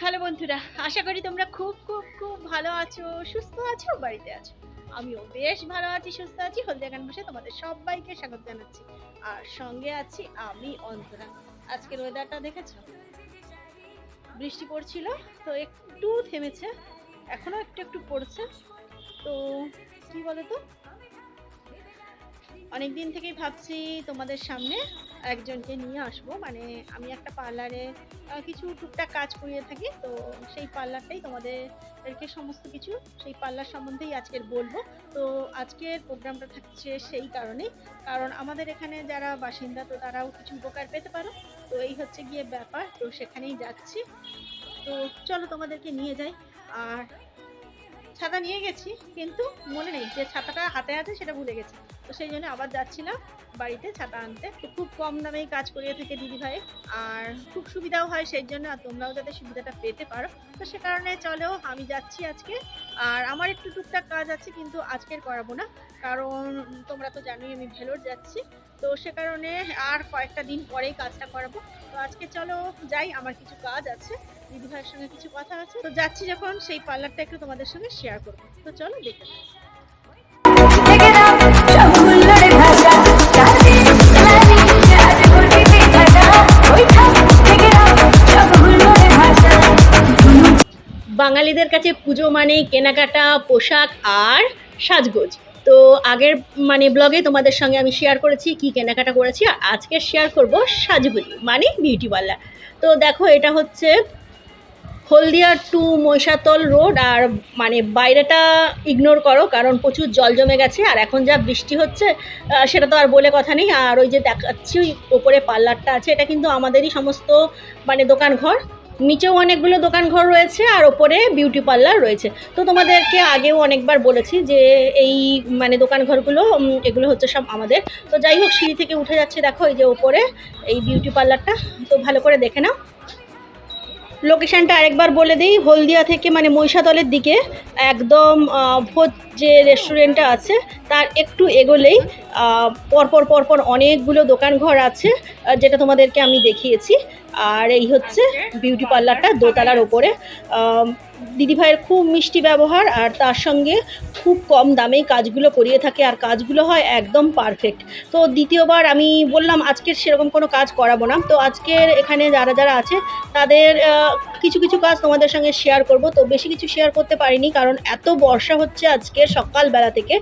Hello বন্ধুরা, আশা করি তোমরা খুব খুব খুব ভালো আছো, সুস্থ আছো, বাড়িতে আছো। আমিও বেশ ভালো আছি, সুস্থ আছি, হলদিয়া গান বসে তোমাদের সবাইকে স্বাগত জানাচ্ছি। আর সঙ্গে আছি আমি, অন্তরা। আজকের ওয়েদারটা দেখেছ? বৃষ্টি পড়ছিল, তো একটু থেমেছে এখনও একটু একটু পড়ছে। তো কি বলে তো অনেক দিন থেকেই ভাবছি তোমাদের সামনে একজনকে নিয়ে আসব। মানে আমি একটা পার্লারে কিছু টুকটাক কাজ করিয়ে থাকি, তো সেই পার্লারটাই তোমাদেরকে সমস্ত কিছু সেই পার্লার সম্বন্ধেই আজকের বলব। তো আজকের প্রোগ্রামটা থাকছে সেই কারণেই। কারণ আমাদের এখানে যারা বাসিন্দা, তো তারাও কিছু উপকার পেতে পারো। তো এই হচ্ছে গিয়ে ব্যাপার, তো সেখানেই যাচ্ছি। তো চলো তোমাদেরকে নিয়ে যাই। আর ছাতা নিয়ে গেছি, কিন্তু মনে নেই যে ছাতাটা হাতে আছে সেটা ভুলে গেছি। সেই জন্য আবার যাচ্ছিলাম বাড়িতে ছাতা আনতে। খুব কম দামেই কাজ করিয়ে থাকে দিদি ভাই। আর খুব সুবিধাও হয় সেই জন্য, আর তোমরাও যাতে সুবিধাটা পেতে পারো। তো সে কারণে চলো আমি যাচ্ছি আজকে। আর আমার একটু টুকটাক কাজ আছে কিন্তু আজকের করাবো না। কারণ তোমরা তো জানোই আমি ভেলোর যাচ্ছি। তো সে কারণে আর কয়েকটা দিন পরেই কাজটা করাবো। তো আজকে চলো যাই, আমার কিছু কাজ আছে। দিদি ভাইয়ের সঙ্গে কিছু কথা আছে। তো যাচ্ছি যখন, সেই পার্লারটা একটু তোমাদের সঙ্গে শেয়ার করব। তো চলো দেখে বাঙালিদের কাছে পুজো মানে কেনাকাটা, পোশাক আর সাজগোজ। তো আগের মানে ব্লগে তোমাদের সঙ্গে আমি শেয়ার করেছি কি কেনাকাটা করেছি। আর আজকে শেয়ার করব সাজগুজি মানে বিউটি পার্লার তো দেখো, এটা হচ্ছে হলদিয়া টু মহিষাতল রোড আর মানে বাইরেটা ইগনোর করো, কারণ প্রচুর জল জমে গেছে। আর এখন যা বৃষ্টি হচ্ছে সেটা তো আর বলে কথা নেই। আর ওই যে দেখাচ্ছি, ওই ওপরে পার্লারটা আছে, এটা কিন্তু আমাদেরই সমস্ত মানে দোকান ঘর নিচেও অনেকগুলো দোকান ঘর রয়েছে আর ওপরে বিউটি পার্লার রয়েছে। তো তোমাদেরকে আগেও অনেকবার বলেছি যে এই মানে দোকান ঘরগুলো এগুলো হচ্ছে সব আমাদের। তো যাই হোক, সিঁড়ি থেকে উঠে যাচ্ছে, দেখো এই যে ওপরে এই বিউটি পার্লারটা তো ভালো করে দেখে নাও। লোকেশনটা আরেকবার বলে দিই, হলদিয়া থেকে মানে মহিষাতলের দিকে। একদম ভোজ যে রেস্টুরেন্টটা আছে, তার একটু এগোলেই পরপর পরপর অনেকগুলো দোকান ঘর আছে যেটা তোমাদেরকে আমি দেখিয়েছি। আর এই হচ্ছে বিউটি পার্লারটা দোতলার ওপরে দিদিভাইয়ের খুব মিষ্টি ব্যবহার আর তার সঙ্গে খুব কম দামেই কাজগুলো করিয়ে থাকে আর কাজগুলো হয় একদম পারফেক্ট। তো দ্বিতীয়বার আমি বললাম, আজকের সেরকম কোনো কাজ করাবো না। তো আজকের এখানে যারা যারা আছে, তাদের কিছু কিছু কাজ তোমাদের সঙ্গে শেয়ার করব। তো বেশি কিছু শেয়ার করতে পারিনি কারণ এত বর্ষা হচ্ছে আজকে সকালবেলা থেকে।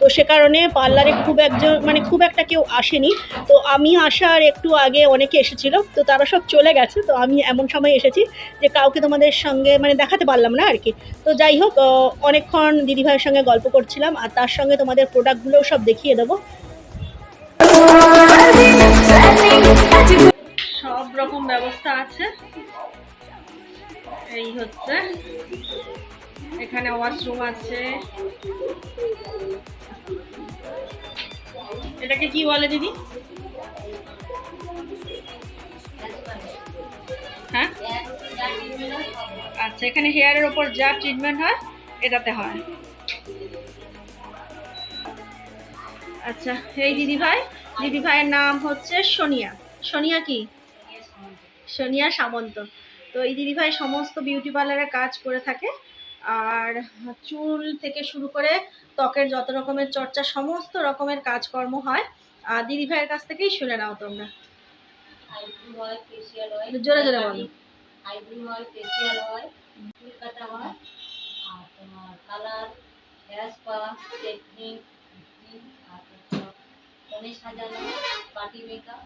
তো সে কারণে পার্লারে খুব একজন মানে খুব একটা কেউ আসেনি। তো আমি আসার একটু আগে অনেকে এসেছিল। তো তারা সব চলে গেছে। তো আমি এমন সময় এসেছি যে কাউকে তোমাদের সঙ্গে মানে দেখাতে পারলাম না আর কি। তো যাই হোক অনেকক্ষণ দিদিভাইয়ের সঙ্গে গল্প করছিলাম আর তার সঙ্গে তোমাদের প্রোডাক্টগুলোও সব দেখিয়ে দেবো। সব রকম ব্যবস্থা আছে। এই হচ্ছে। এখানে ওয়াশরুম আছে। এটাকে কি বলে দিদি? আচ্ছা এখানে হেয়ারের ওপর যা ট্রিটমেন্ট হয়, এটাতে হয়। আচ্ছা এই দিদি ভাই, দিদি ভাইয়ের নাম হচ্ছে সোনিয়া। সোনিয়া কি? সোনিয়া সামন্ত। তো এই দিদি ভাই সমস্ত বিউটি পার্লারে কাজ করে থাকে। আর চুল থেকে শুরু করে ত্বকের যত রকমের চর্চা, সমস্ত রকমের কাজকর্ম হয়। আর দিদি ভাইয়ের কাছ থেকেই শুনে নাও তোমরা। জোরে জোরে বলো। আইব্রু হয় ফেসিয়াল হয় চুল কাটা হয় আর তোমার কালার হেয়ার স্পা স্ট্রেটনিং আর কনে সাজানো পার্টি মেকআপ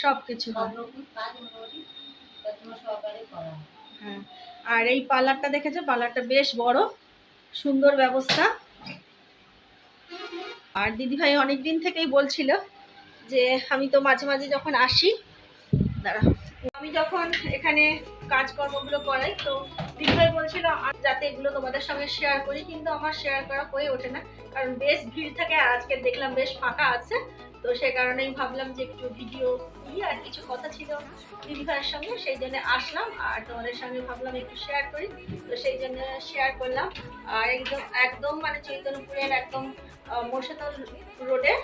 সব কিছু সব রকম কাজ মোটামুটি যত্ন সহকারে করা হয়। হ্যাঁ আর এই পার্লারটা দেখেছ? পার্লারটা বেশ বড় সুন্দর ব্যবস্থা। আর দিদিভাই অনেক দিন থেকেই বলছিল যে আমি তো মাঝে মাঝে যখন আসি দাঁড়া আমি যখন এখানে কাজকর্মগুলো করাই, তো দিদিভাই বলছিল যাতে এগুলো তোমাদের সঙ্গে শেয়ার করি। কিন্তু আমার শেয়ার করা হয়ে ওঠে না, কারণ বেশ ভিড় থাকে আর আজকে দেখলাম বেশ ফাঁকা আছে। তো সে কারণেই ভাবলাম যে একটু ভিডিও করি আর কিছু কথা ছিল দিদি ভাইয়ের সঙ্গে, সেই জন্য আসলাম আর তোমাদের সঙ্গে ভাবলাম একটু শেয়ার করি। তো সেই জন্য শেয়ার করলাম। আর একদম একদম মানে চৈতন্যপুরের একদম মশাতল রোডে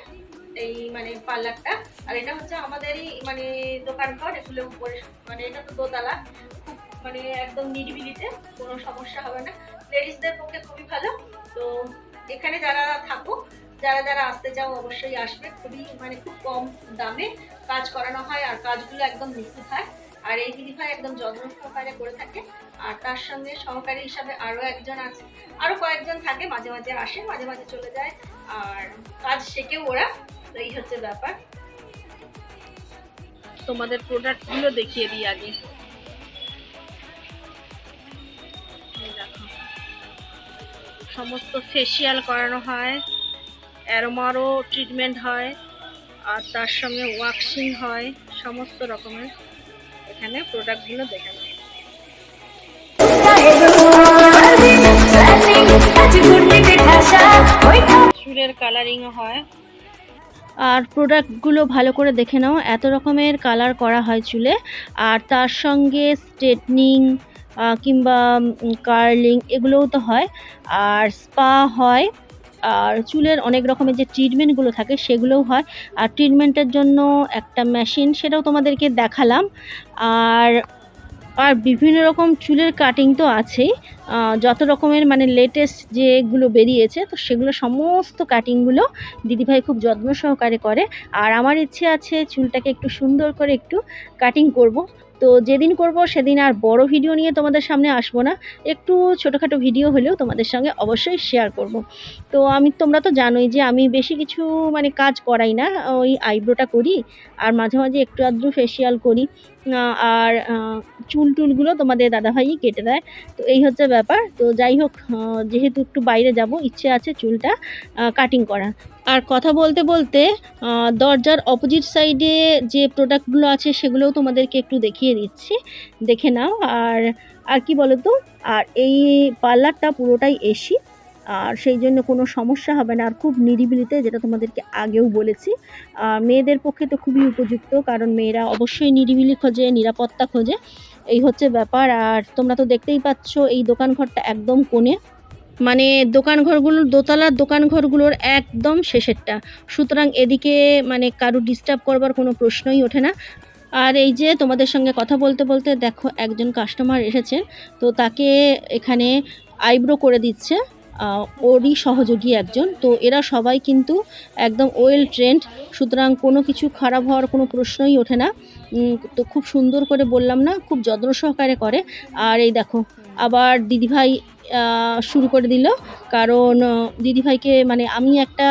এই মানে পার্লারটা। আর এটা হচ্ছে আমাদেরই মানে দোকান ঘর এগুলো উপরে মানে এটা তো দোতলা। খুব মানে একদম নিরিবিলিতে, কোনো সমস্যা হবে না। লেডিসদের পক্ষে খুবই ভালো। তো এখানে যারা থাকুক, যারা যারা আসতে চাও অবশ্যই আসবে। খুবই মানে খুব কম দামে কাজ করানো হয় আর কাজগুলো একদম নিখুঁত হয়। আর এই দিদিভাই একদম যত্ন সহকারে করে থাকে। আর তার সঙ্গে সহকারী হিসাবে আরও একজন আছে। আরও কয়েকজন থাকে, মাঝে মাঝে আসে, মাঝে মাঝে চলে যায়। আর কাজ শেখেও ওরা। তো এই হচ্ছে ব্যাপার। তোমাদের প্রোডাক্টগুলো দেখিয়ে দিই আগে। সমস্ত ফেসিয়াল করানো হয় অ্যারোমারও ট্রিটমেন্ট হয় আর তার সঙ্গে ওয়াক্সিং হয় সমস্ত রকমের এখানে প্রোডাক্টগুলো দেখানো চুলের কালারিংও হয়। আর প্রোডাক্টগুলো ভালো করে দেখে নাও, এত রকমের কালার করা হয় চুলে। আর তার সঙ্গে স্ট্রেটনিং কিংবা কার্লিং এগুলোও তো হয়। আর স্পা হয়, আর চুলের অনেক রকমের যে ট্রিটমেন্টগুলো থাকে সেগুলোও হয়। আর ট্রিটমেন্টের জন্য একটা মেশিন সেটাও তোমাদেরকে দেখালাম। আর আর বিভিন্ন রকম চুলের কাটিং তো আছেই। যত রকমের মানে লেটেস্ট যেগুলো বেরিয়েছে, তো সেগুলো সমস্ত কাটিংগুলো দিদিভাই খুব যত্ন সহকারে করে। আর আমার ইচ্ছে আছে চুলটাকে একটু সুন্দর করে একটু কাটিং করব। তো যেদিন করব সেদিন আর বড় ভিডিও নিয়ে তোমাদের সামনে আসব না। একটু ছোটোখাটো ভিডিও হলেও তোমাদের সঙ্গে অবশ্যই শেয়ার করব। তো আমি, তোমরা তো জানোই যে আমি বেশি কিছু মানে কাজ করাই না। ওই আইব্রোটা করি আর মাঝে মাঝে একটু আধটু ফেসিয়াল করি। আর চুল টুলগুলো তোমাদের দাদাভাই কেটে দেয়। তো এই হচ্ছে ব্যাপার। তো যাই হোক যেহেতু একটু বাইরে যাব, ইচ্ছে আছে চুলটা কাটিং করা। আর কথা বলতে বলতে দরজার অপোজিট সাইডে যে প্রোডাক্টগুলো আছে, সেগুলোও তোমাদেরকে একটু দেখিয়ে দিচ্ছি। দেখে নাও। আর আর কি বলো তো আর এই পার্লারটা পুরোটাই এসি আর সেই জন্য কোনো সমস্যা হবে না। আর খুব নিরিবিলিতে যেটা তোমাদেরকে আগেও বলেছি মেয়েদের পক্ষে তো খুবই উপযুক্ত, কারণ মেয়েরা অবশ্যই নিরিবিলি খোঁজে, নিরাপত্তা খোঁজে। এই হচ্ছে ব্যাপার। আর তোমরা তো দেখতেই পাচ্ছ, এই দোকান ঘরটা একদম কোণে। মানে দোকান ঘরগুলোর দোতলার দোকান ঘরগুলোর একদম শেষেরটা। সুতরাং এদিকে মানে কারও ডিস্টার্ব করবার কোনো প্রশ্নই ওঠে না। আর এই যে তোমাদের সঙ্গে কথা বলতে বলতে দেখো একজন কাস্টমার এসেছে, তো তাকে এখানে আইব্রো করে দিচ্ছে। ওরই সহযোগী একজন। তো এরা সবাই কিন্তু একদম ওয়েল ট্রেন্ড সুতরাং কোনো কিছু খারাপ হওয়ার কোনো প্রশ্নই ওঠে না। তো খুব সুন্দর করে বললাম না, খুব যত্ন সহকারে করে। আর এই দেখো, আবার দিদিভাই শুরু করে দিল। কারণ দিদিভাইকে মানে আমি একটা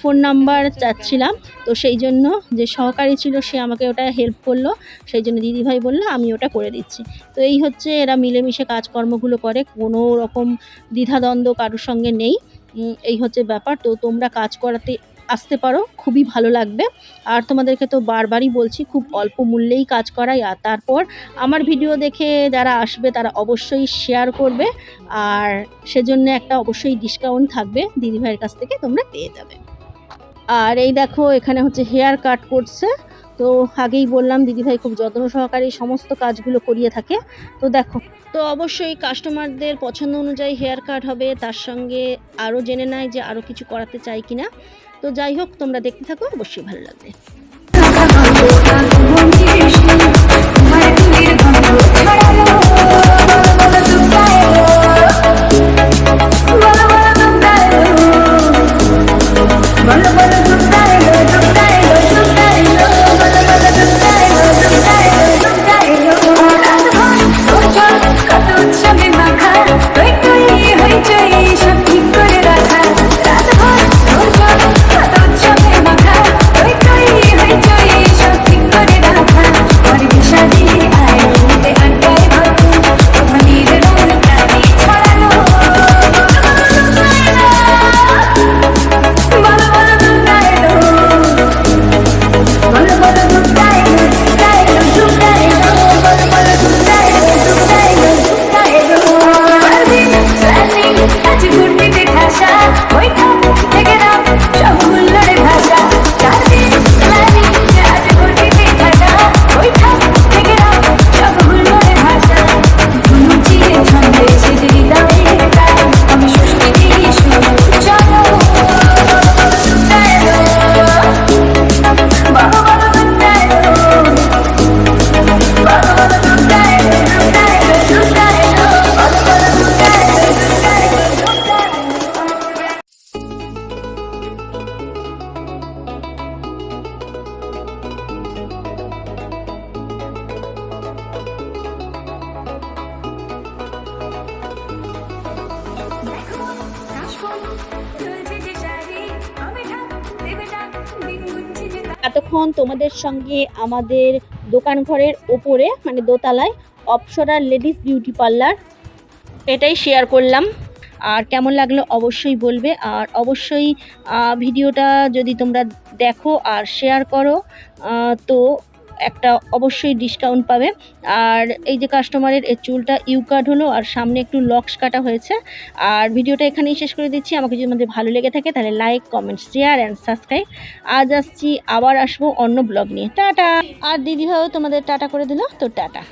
ফোন নাম্বার চাচ্ছিলাম, তো সেই জন্য যে সহকারী ছিল সে আমাকে ওটা হেল্প করল। সেই জন্য দিদিভাই বলল, আমি ওটা করে দিচ্ছি। তো এই হচ্ছে এরা মিলেমিশে কাজকর্মগুলো করে, কোনো রকম দ্বিধাদ্বন্দ্ব কারোর সঙ্গে নেই। এই হচ্ছে ব্যাপার। তো তোমরা কাজ করাতে আসতে পারো, খুবই ভালো লাগবে। আর তোমাদেরকে তো বারবারই বলছি, খুব অল্প মূল্যেই কাজ করাই। আর তারপর আমার ভিডিও দেখে যারা আসবে, তারা অবশ্যই শেয়ার করবে। আর সেজন্য একটা অবশ্যই ডিসকাউন্ট থাকবে দিদিভাইয়ের কাছ থেকে তোমরা পেয়ে যাবে। আর এই দেখো, এখানে হচ্ছে হেয়ার কাট করছে। তো আগেই বললাম দিদিভাই খুব যত্ন সহকারে সমস্ত কাজগুলো করিয়ে থাকে। তো দেখো, তো অবশ্যই কাস্টমারদের পছন্দ অনুযায়ী হেয়ার কাট হবে। তার সঙ্গে আরও জেনে নেয় যে আরও কিছু করাতে চাই কিনা। তো যাই হোক তোমরা দেখতে থাকো অবশ্যই ভালো লাগবে। এতক্ষণ তোমাদের সঙ্গে আমাদের দোকান ঘরের ওপরে মানে দোতলায়, অপসরা লেডিস বিউটি পার্লার এটাই শেয়ার করলাম। আর কেমন লাগল অবশ্যই বলবে। আর অবশ্যই ভিডিওটা যদি তোমরা দেখো আর শেয়ার করো তো একটা অবশ্যই ডিসকাউন্ট পাবে। আর এই যে কাস্টমারের এর চুলটা ইউ কাট হলো, আর সামনে একটু লক্স কাটা হয়েছে। আর ভিডিওটা এখানেই শেষ করে দিচ্ছি। আমাকে যদি আমাদের ভালো লেগে থাকে, তাহলে like comment share and subscribe আজ আসছি, আবার আসব অন্য ব্লগ নিয়ে। টাটা! আর দিদি তোমাদের টাটা করে দিল, তো টাটা।